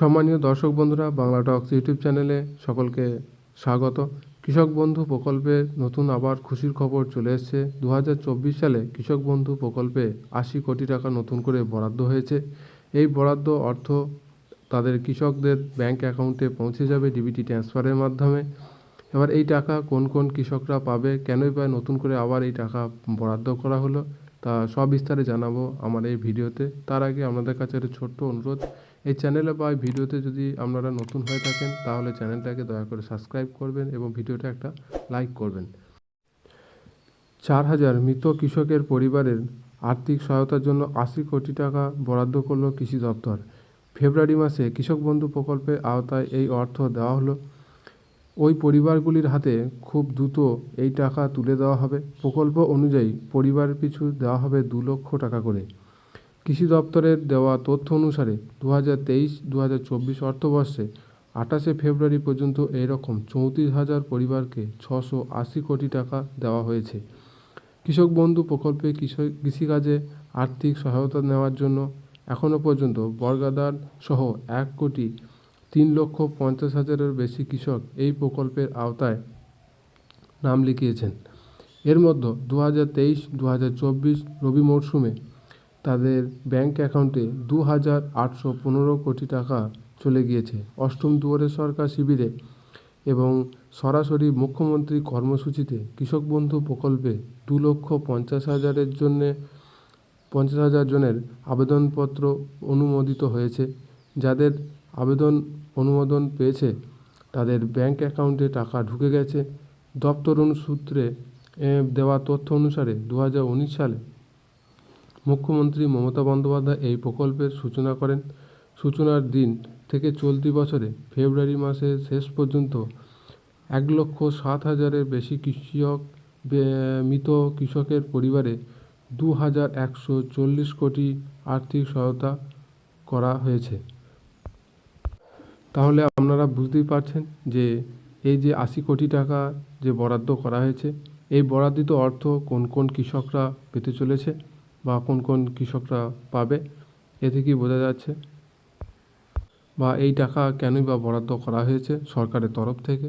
সম্মানীয় দর্শক বন্ধুরা, বাংলা টক্স ইউটিউব চ্যানেলে সকলকে স্বাগত। কৃষক বন্ধু প্রকল্পের নতুন আবার খুশির খবর চলে এসেছে। দু সালে কৃষক বন্ধু প্রকল্পে আশি কোটি টাকা নতুন করে বরাদ্দ হয়েছে। এই বরাদ্দ অর্থ তাদের কৃষকদের ব্যাংক অ্যাকাউন্টে পৌঁছে যাবে ডিবিটি ট্রান্সফারের মাধ্যমে। এবার এই টাকা কোন কোন কৃষকরা পাবে, কেনই বা নতুন করে আবার এই টাকা বরাদ্দ করা হলো? তা সবিস্তারে জানাব আমার এই ভিডিওতে। তার আগে আপনাদের কাছে একটা ছোট্ট অনুরোধ, এই চ্যানেলে বা ভিডিওতে যদি আপনারা নতুন হয়ে থাকেন, তাহলে চ্যানেলটাকে দয়া করে সাবস্ক্রাইব করবেন এবং ভিডিওটা একটা লাইক করবেন। চার হাজার মৃত কৃষকের পরিবারের আর্থিক সহায়তার জন্য আশি কোটি টাকা বরাদ্দ করল কৃষি দপ্তর। ফেব্রুয়ারি মাসে কৃষক বন্ধু প্রকল্পের আওতায় এই অর্থ দেওয়া হলো। ওই পরিবারগুলির হাতে খুব দ্রুত এই টাকা তুলে দেওয়া হবে। প্রকল্প অনুযায়ী পরিবার পিছু দেওয়া হবে দু লক্ষ টাকা করে। কৃষি দপ্তরের দেওয়া তথ্য অনুসারে দু হাজার তেইশ দু হাজার চব্বিশ অর্থবর্ষে আঠাশে ফেব্রুয়ারি পর্যন্ত এরকম চৌত্রিশ হাজার পরিবারকে ছশো আশি কোটি টাকা দেওয়া হয়েছে। কৃষক বন্ধু প্রকল্পে কৃষক কৃষিকাজে আর্থিক সহায়তা নেওয়ার জন্য এখনও পর্যন্ত বর্গাদার সহ এক কোটি তিন লক্ষ পঞ্চাশ হাজারের বেশি কৃষক এই প্রকল্পের আওতায় নাম লিখিয়েছেন। এর মধ্যে দু হাজার তেইশ দু হাজার চব্বিশ রবি মরশুমে তাদের ব্যাংক অ্যাকাউন্টে দু হাজার আটশো পনেরো কোটি টাকা চলে গিয়েছে। অষ্টম দুয়ারে সরকার শিবিরে এবং সরাসরি মুখ্যমন্ত্রী কর্মসূচিতে কৃষক বন্ধু প্রকল্পে দু লক্ষ পঞ্চাশ হাজারের জন্যে পঞ্চাশ হাজার জনের আবেদনপত্র অনুমোদিত হয়েছে। যাদের আবেদন, অনুমোদন পেয়েছে। তাদের ব্যাংক অ্যাকাউন্টে টাকা ঢুকে গেছে। দপ্তর সূত্রে দেওয়া তথ্য অনুসারে দু হাজার উনিশ সালে মুখ্যমন্ত্রী মমতা বন্দ্যোপাধ্যায় এই প্রকল্পের সূচনা করেন। সূচনার দিন থেকে চলতি বছরে ফেব্রুয়ারি মাসের শেষ পর্যন্ত এক লক্ষ সাত হাজারের বেশি কৃষক মৃত কৃষকের পরিবারে দু হাজার একশো চল্লিশ কোটি আর্থিক সহায়তা করা হয়েছে। তাহলে আপনারা বুঝতেই পারছেন যে এই যে আশি কোটি টাকা যে বরাদ্দ করা হয়েছে, এই বরাদ্দিত অর্থ কোন কোন কৃষকরা পেতে চলেছে বা কোন কোন কৃষকরা পাবে, এ থেকেই বোঝা যাচ্ছে। বা এই টাকা কেনই বা বরাদ্দ করা হয়েছে সরকারের তরফ থেকে।